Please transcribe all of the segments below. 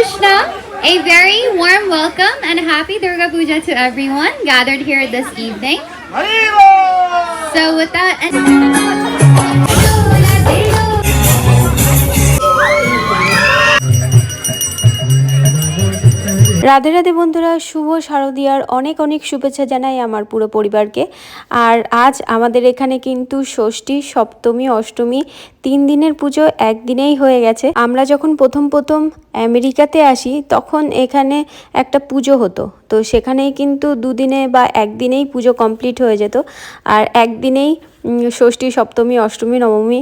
Krishna, a very warm welcome and happy Durga Puja to everyone gathered here this evening. So with that, and Radhe Radhe বন্ধুরা শুভ শারদীয়ার অনেক অনেক শুভেচ্ছা জানাই আমার পুরো পরিবারকে আর আজ আমাদের এখানে কিন্তু ষষ্ঠী সপ্তমী অষ্টমী তিন দিনের পুজো একদিনেই হয়ে গেছে। আমরা যখন প্রথম প্রথম আমেরিকাতে আসি, তখন এখানে একটা পুজো হতো। তো সেখানেই কিন্তু দুদিনে বা একদিনেই পুজো কমপ্লিট হয়ে যেত। আর একদিনেই ষষ্ঠী, সপ্তমী, অষ্টমী, নবমী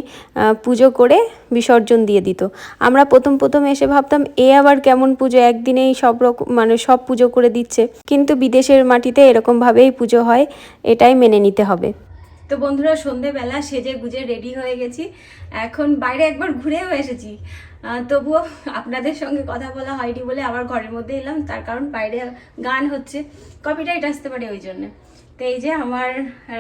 পুজো করে বিসর্জন দিয়ে দিত। আমরা প্রথম প্রথম এসে ভাবতাম, এ আবার কেমন পুজো? একদিনেই সব রকম মানে সব পুজো করে দিচ্ছে। কিন্তু বিদেশের মাটিতে এরকমভাবেই পুজো হয়, এটাই মেনে নিতে হবে। তো বন্ধুরা, সন্ধেবেলা সেজে গুজে রেডি হয়ে গেছি। এখন বাইরে একবার ঘুরেও এসেছি। তবুও আপনাদের সঙ্গে কথা বলা হয়নি বলে আবার ঘরের মধ্যে এলাম, তার কারণ বাইরে গান হচ্ছে। কপিরাইট আসতে পারে ওই জন্যে। তো এই যে আমার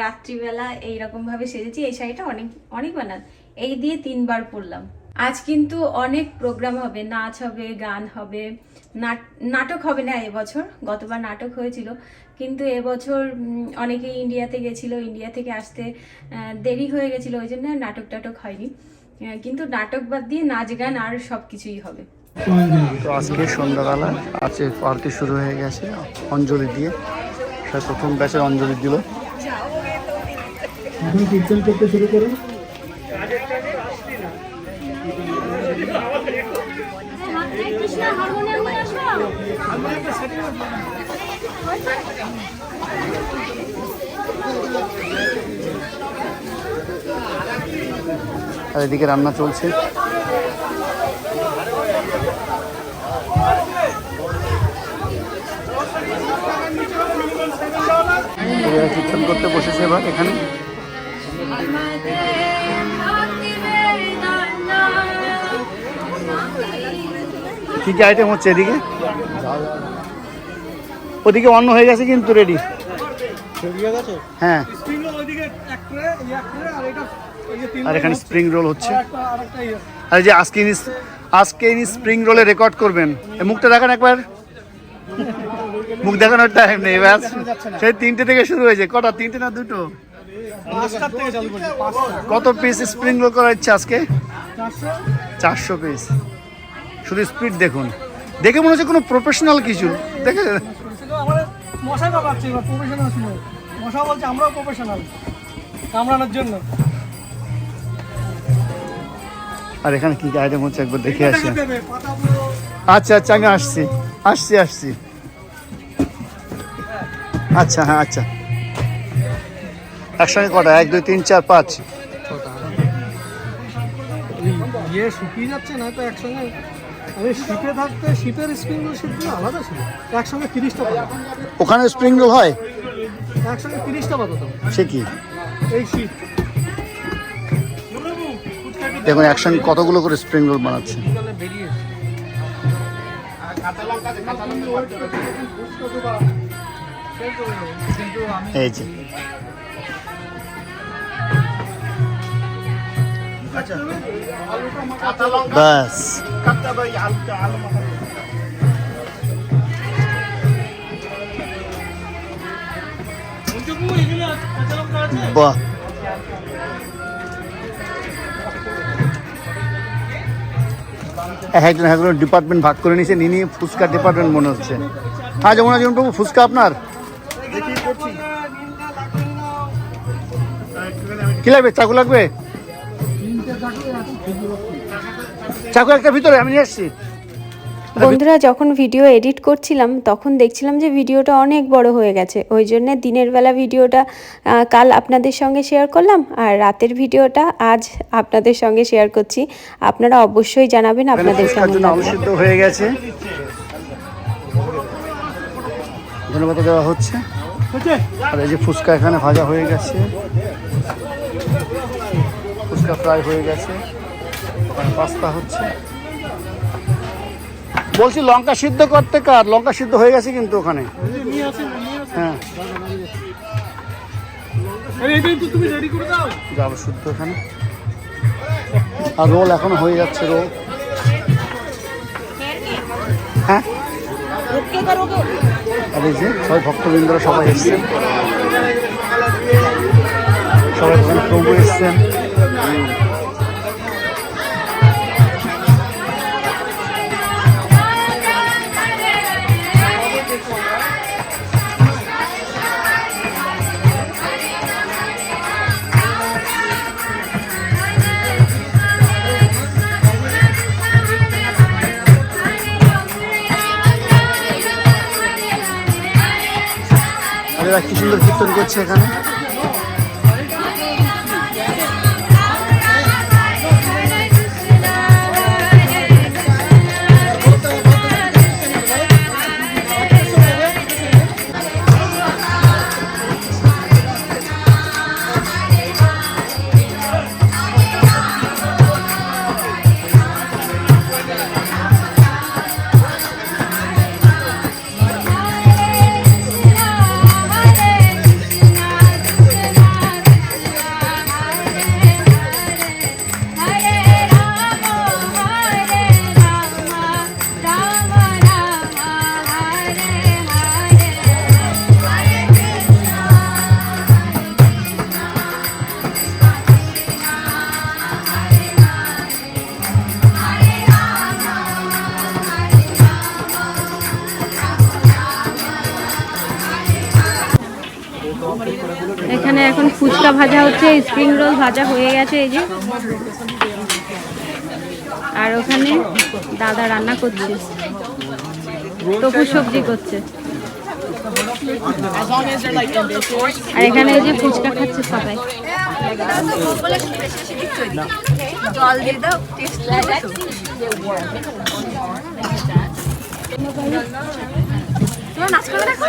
রাত্রিবেলা এইরকমভাবে সেজেছি, এই শাড়িটা অনেক অনেক বানান এই দিয়ে তিনবার পরলাম। আজ কিন্তু অনেক প্রোগ্রাম হবে নাচ হবে গান হবে। নাট- নাটক হবে না এবছর গতবার নাটক হয়েছিল। কিন্তু এবছর উম, অনেকে ইন্ডিয়াতে গেছিল ইন্ডিয়া থেকে আসতে দেরি হয়ে গেছিল ওই জন্য নাটক টাটক হয়নি। কিন্তু নাটক বাদ দিয়ে নাচ গান আর সব কিছুই হবে। তো আজকে সন্ধ্যাবেলা আছে আরতি শুরু হয়ে গেছে অঞ্জলি দিয়ে। সে প্রথম ব্যাচের অঞ্জলি দিল। এখন কীর্তন করতে শুরু করুন আর এদিকে রান্না চলছে। কীর্তন করতে বসেছে এবার এখানে। কি কি আইটেম হচ্ছে এদিকে? ওদিকে অন্য হয়ে গেছে কিন্তু রেডি হ্যাঁ। আর এখানে স্প্রিং রোল হচ্ছে। আর যে আজকে আজকে ইনি স্প্রিং রোলে রেকর্ড করবেন। মুখটা দেখান একবার। মুখ দেখানোর টাইম নেই, ব্যাস। সেই তিনটে থেকে শুরু হয়েছে। কটা? তিনটে না দুটো? কত পিস স্প্রিং রোল করার ইচ্ছা আজকে? চারশো পিস শুধু স্পিড দেখুন। দেখে মনে হচ্ছে কোনো প্রফেশনাল কিছু। দেখে মশাই পাকাচ্ছে প্রফেশনাল ছিল মশা বলছে আমরাও প্রফেশনাল কামড়ানোর জন্য। আর এখানে কি আইটেম হচ্ছে একবার দেখে আসি। দেবে পাতা পুরো। আচ্ছা আচ্ছা আমি আসছি। আসছি আসছি। আচ্ছা হ্যাঁ আচ্ছা। একসঙ্গে কটা? এক দুই তিন চার পাঁচ। ইয়ে শুকিয়ে যাচ্ছে না তো একসঙ্গে আমি শিপে থাকতে শিপের স্প্রিংগুলো শিপগুলো আলাদা ছিল। একসঙ্গে তিরিশটা পাতা। ওখানে স্প্রিং রোল হয়? একসঙ্গে তিরিশটা পাতা তো। সে কি? এই শিপ দেখুন একসঙ্গে কতগুলো করে স্প্রিং রোল বানাচ্ছে। এই যে। বাস বাহ। এক একজন একজন ডিপার্টমেন্ট ভাগ করে নিয়েছে নিয়ে ফুচকা ডিপার্টমেন্ট মনে হচ্ছে। হ্যাঁ যেমন যেমন বাবু ফুচকা আপনার? কি লাগবে? চাকু লাগবে? চাকু একটা ভিতরে আমি নিয়ে এসছি। বন্ধুরা যখন ভিডিও এডিট করছিলাম তখন দেখছিলাম যে ভিডিওটা অনেক বড় হয়ে গেছে। ওই জন্যে দিনের বেলা ভিডিওটা কাল আপনাদের সঙ্গে শেয়ার করলাম আর রাতের ভিডিওটা আজ আপনাদের সঙ্গে শেয়ার করছি। আপনারা অবশ্যই জানাবেন আপনাদের হয়ে গেছে। ধন্যবাদ দেওয়া হচ্ছে। আর এই যে ফুচকা এখানে ভাজা হয়ে গেছে। ফুচকা ফ্রাই হয়ে গেছে। পাস্তা হচ্ছে। বলছি লঙ্কা সিদ্ধ করতে কার? লঙ্কা সিদ্ধ হয়ে গেছে কিন্তু ওখানে। হ্যাঁ। আরে এইটাই তো তুমি রেডি করে দাও। যে আলু সিদ্ধ এখানে আর রোল এখন হয়ে যাচ্ছে রোল। হ্যাঁ? আর এই যে সবাই ভক্তবৃন্দরা সবাই এসছেন। সবাই প্রভু এসছেন। এরা কি সুন্দর কীর্তন করছে এখানে? এখানে ফুচকা ভাজা হচ্ছে, স্প্রিং রোল ভাজা হয়ে গেছে এই যে। আর ওখানে দাদা রান্না করছে টপু সবজি করছে। আর এখানে এই যে ফুচকা খাচ্ছে সবাই।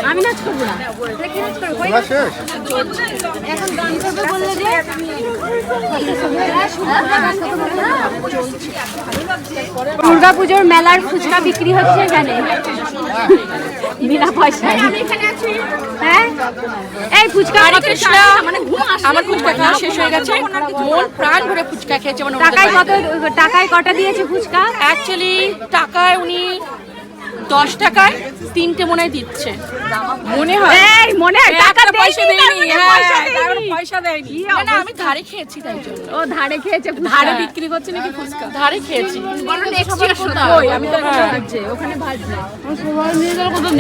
আমি নাচ করব না। তোলা শেষ? দুর্গাপুজোর মেলার ফুচকা বিক্রি হচ্ছে এখানে। বিনা পয়সায়। হ্যাঁ এই ফুচকা আমার ফুচকা খাওয়া শেষ হয়ে গেছে। মন প্রাণ ভরে ফুচকা খেয়েছে মানে টাকায় কত টাকায় কটা দিয়েছে ফুচকা? অ্যাকচুয়ালি টাকায় দশ টাকায় তিনটে মনে হয় দিচ্ছে। মনে হয়? মনে হয়। টাকা পয়সা দেয়নি, তার হ্যাঁ, পয়সা দেয়নি। পয়সা দেয়নি। কি না, না, আমি ধারে খেয়েছি তাই জন্য। ও ধারে খেয়েছে ধারে বিক্রি করছে নাকি ফুচকা? ধারে খেয়েছি। আমি তো ভাবছি ওখানে ভাজছে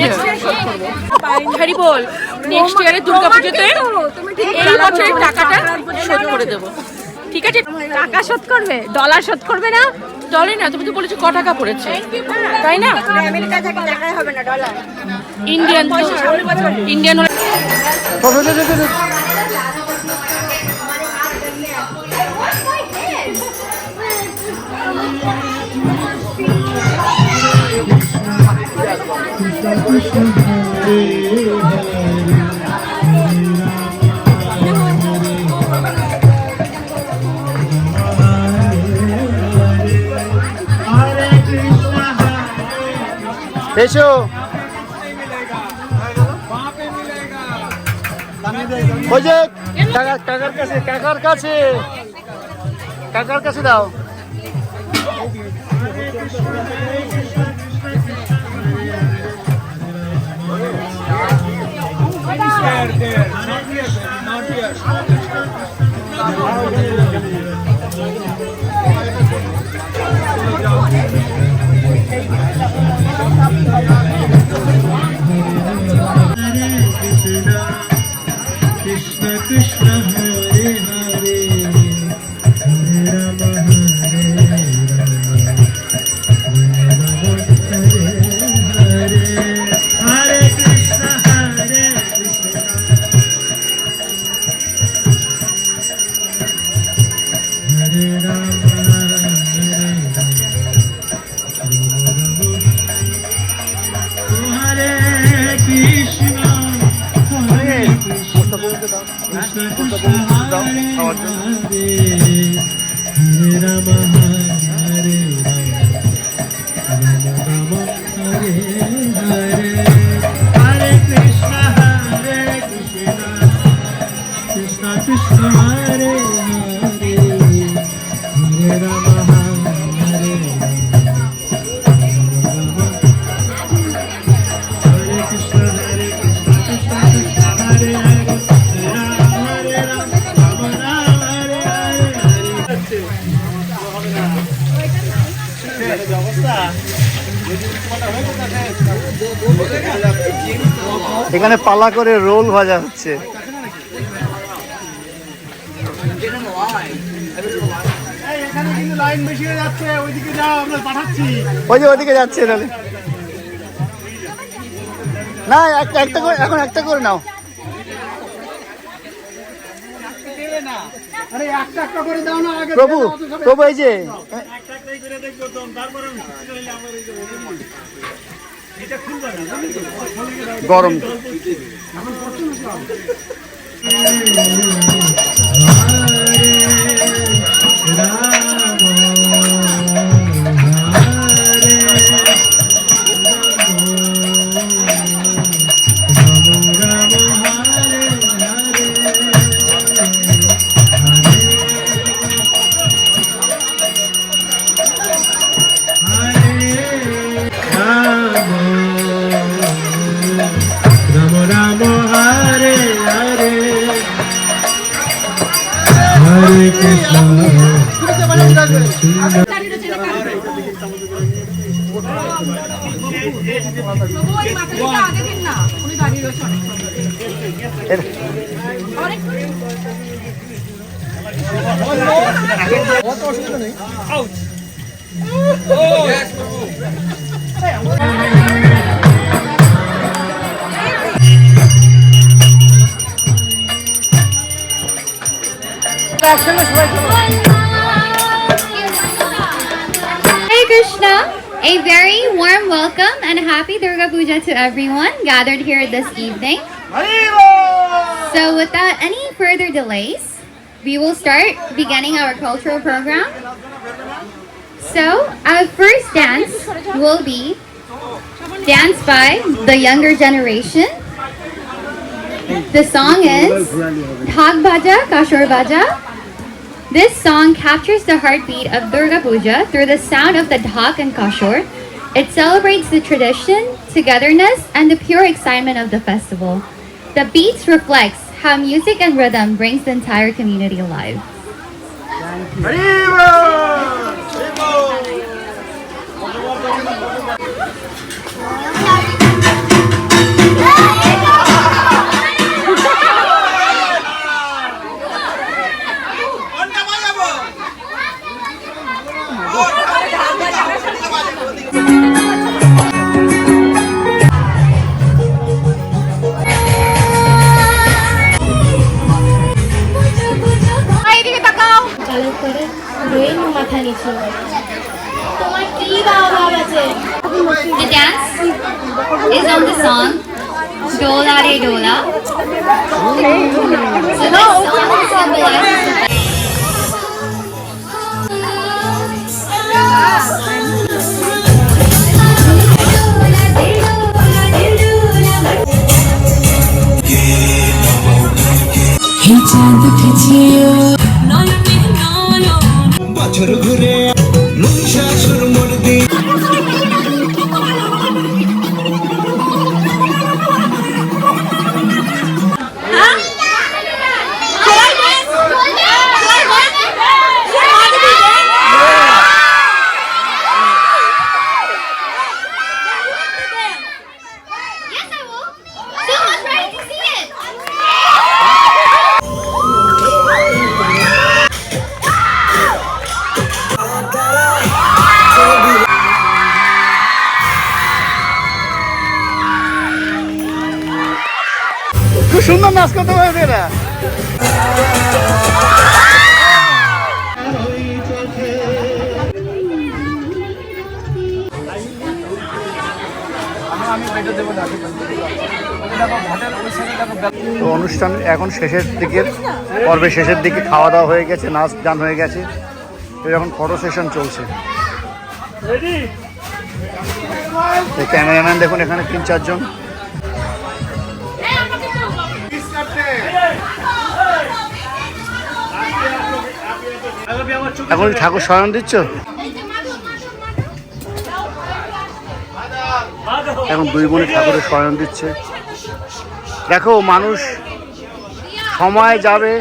নেক্সট ইয়ার বল নেক্সট ইয়ারে দুর্গা পুজোতে এই বছরের টাকাটা শোধ করে দেবো। ঠিক আছে? টাকা শোধ করবে? ডলার শোধ করবে না? ডলে না তুমি তো বলেছ ক টাকা পড়েছে তাই না ইন্ডিয়ান ইন্ডিয়ান দে, দে। এসো ওই যে কাকা কাকার কাছে কাকার কাছে কাকার কাছে দাও Krishna Krishna Krishna Krishna Hare Hare এখানে পালা করে রোল ভাজা হচ্ছে। ওই যে ওইদিকে যাচ্ছে, তাহলে। না একটা করে এখন একটা করে নাও। প্রভু প্রভু এই যে। গরম। অসুবিধা নেই হরে Krishna Hare Krishna, a very warm welcome and happy Durga Puja to everyone gathered here this evening. So without any further delays, we will start beginning our cultural program. So our first dance will be danced by the younger generation. The song is Thag Baja Kashor Baja. this song captures the heartbeat of Durga Puja through the sound of the dhak and kashor. It celebrates the tradition, togetherness, and the pure excitement of the festival. The beats reflects how music and rhythm brings the entire community alive. কালো তো অনুষ্ঠান এখন শেষের দিকে পর্বের শেষের দিকে খাওয়া দাওয়া হয়ে গেছে নাচ গান হয়ে গেছে। তো এখন ফটো সেশন চলছে। ক্যামেরাম্যান দেখুন এখানে তিন চারজন। এখন ঠাকুর শয়ন দিচ্ছ? এখন দুই বোনে ঠাকুরের শয়ন দিচ্ছে। দেখো, মানুষ সময় যাবে।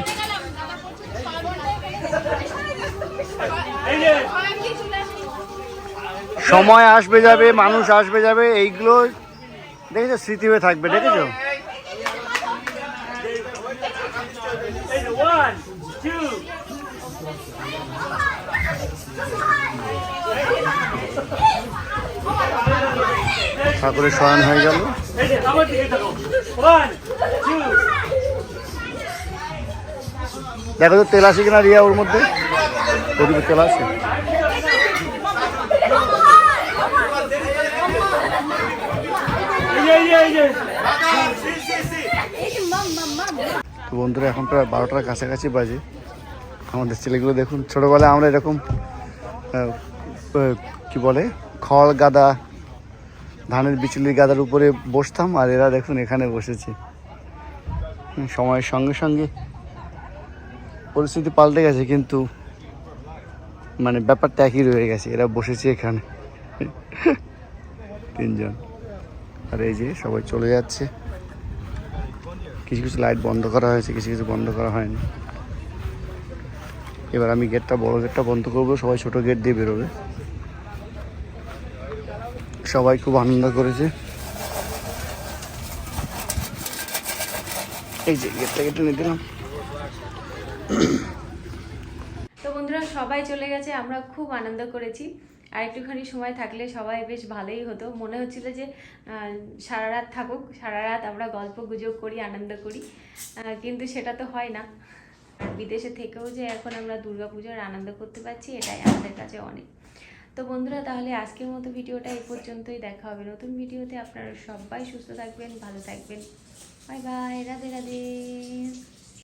সময় আসবে যাবে, মানুষ আসবে যাবে, এইগুলো দেখেছ? স্মৃতি হয়ে থাকবে, দেখেছ? ঠাকুরের শয়ন হয়ে গেল। দেখো তো, তেল আছে কিনা রিয়া ওর মধ্যে? তেল আছে। তো বন্ধুরা, এখন প্রায় বারোটার কাছাকাছি বাজে। আমাদের ছেলেগুলো দেখুন, ছোটোবেলায় আমরা এরকম কি বলে খড় গাদা ধানের বিচুলির গাদার উপরে বসতাম আর এরা দেখুন এখানে বসেছে। সময়ের সঙ্গে সঙ্গে পরিস্থিতি পাল্টে গেছে কিন্তু মানে ব্যাপারটা একই রয়ে গেছে, এরা বসেছে এখানে। তিনজন। আর এই যে সবাই চলে যাচ্ছে। কিছু কিছু লাইট বন্ধ করা হয়েছে, কিছু কিছু বন্ধ করা হয়নি। এবার আমি গেটটা, বড় গেটটা বন্ধ করব, সবাই ছোট গেট দিয়ে বেরোবে। সবাই খুব আনন্দ করেছে। তো বন্ধুরা, সবাই চলে গেছে, আমরা খুব আনন্দ করেছি। আর একটুখানি সময় থাকলে সবাই বেশ ভালোই হতো। মনে হচ্ছিল যে সারা রাত থাকুক সারা রাত আমরা গল্প গুজব করি, আনন্দ করি। কিন্তু সেটা তো হয় না। বিদেশে থেকেও যে এখন আমরা দুর্গাপুজোর আনন্দ করতে পারছি, এটাই আমাদের কাছে অনেক। তো বন্ধুরা, তাহলে আজকের মতো ভিডিওটা এই পর্যন্তই দেখা হবে। নতুন ভিডিওতে আপনারা সবাই সুস্থ থাকবেন, ভালো থাকবেন। Bye bye, Radhe Radhe.